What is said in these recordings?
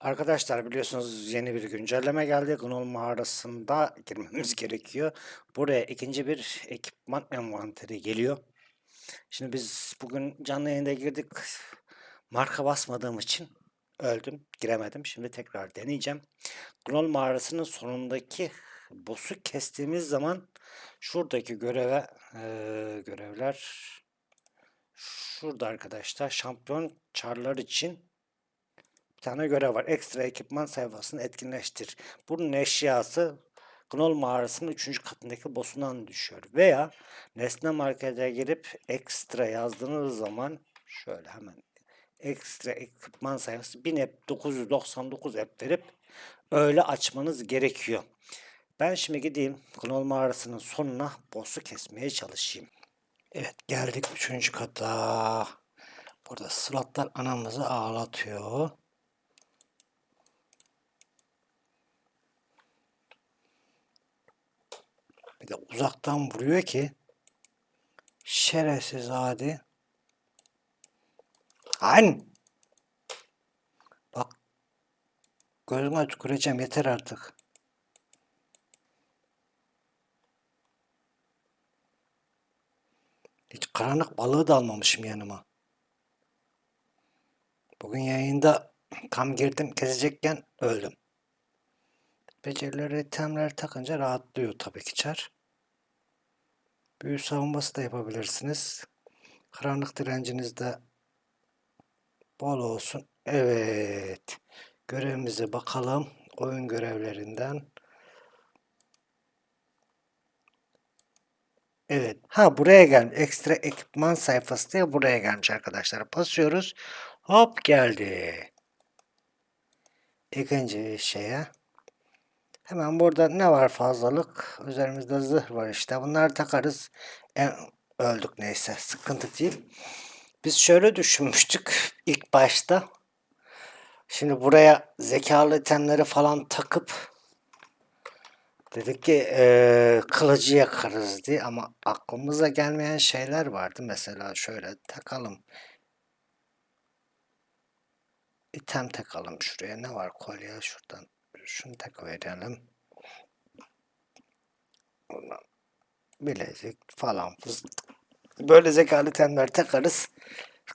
Arkadaşlar biliyorsunuz yeni bir güncelleme geldi. Gnome mağarasında girmemiz gerekiyor. Buraya ikinci bir ekipman envanteri geliyor. Şimdi biz bugün canlı yayında girdik. Marka basmadığım için öldüm. Giremedim. Şimdi tekrar deneyeceğim. Gnome mağarasının sonundaki boss'u kestiğimiz zaman şuradaki göreve eee, görevler şurada arkadaşlar şampiyon çarlar için bir tane görev var. Ekstra ekipman sayfasını etkinleştir. Bunun eşyası Gnol mağarasının 3. katındaki boss'undan düşüyor. Veya nesne markete girip ekstra yazdığınız zaman şöyle hemen ekstra ekipman sayfası 1000 app 999 app verip öyle açmanız gerekiyor. Ben şimdi gideyim Gnol mağarasının sonuna boss'u kesmeye çalışayım. Evet geldik 3. kata. Burada slotlar anamızı ağlatıyor. Bir de uzaktan vuruyor ki şerefsiz hadi. Lan! Bak gözüme tüküreceğim yeter artık. Hiç karanlık balığı da almamışım yanıma. Bugün yayında tam girdim kesecekken öldüm. Becerileri itemleri takınca rahatlıyor tabii ki çar. Büyü savunması da yapabilirsiniz. Karanlık direnciniz de bol olsun. Evet. Görevimize bakalım. Oyun görevlerinden. Evet. Ha buraya gelmiş. Ekstra ekipman sayfası diye buraya gelmiş arkadaşlar. Basıyoruz. Hop geldi. İkinci şeye. Hemen burada ne var fazlalık? Üzerimizde zırh var işte. Bunları takarız. En, öldük neyse. Sıkıntı değil. Biz şöyle düşünmüştük ilk başta. Şimdi buraya zekalı itemleri falan takıp dedik ki eee kılıcı yakarız diye ama aklımıza gelmeyen şeyler vardı. Mesela şöyle takalım. İtem takalım şuraya. Ne var kolye şuradan. Şunu takıverelim. Ondan bilezik falan fıstık. Böyle zekalı itemler takarız.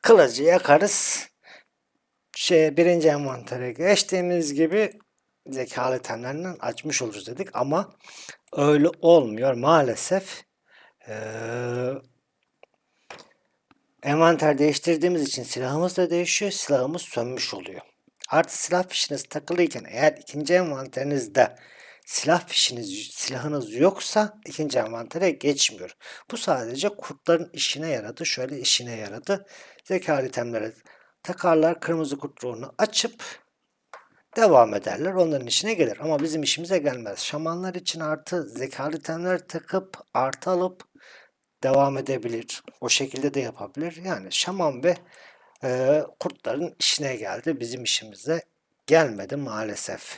Kılıcı yakarız. Şey birinci envantere geçtiğimiz gibi zekalı itemlerinden açmış oluruz dedik ama öyle olmuyor maalesef. Ee, envanter değiştirdiğimiz için silahımız da değişiyor. Silahımız sönmüş oluyor. Artı silah fişiniz takılıyken eğer ikinci envanterinizde silah fişiniz, silahınız yoksa ikinci envantere geçmiyor. Bu sadece kurtların işine yaradı. Şöyle işine yaradı. Zekalı itemlere takarlar. Kırmızı kurt ruhunu açıp devam ederler. Onların işine gelir. Ama bizim işimize gelmez. Şamanlar için artı zekalı itemler takıp artı alıp devam edebilir. O şekilde de yapabilir. Yani şaman ve kurtların işine geldi. Bizim işimize gelmedi maalesef.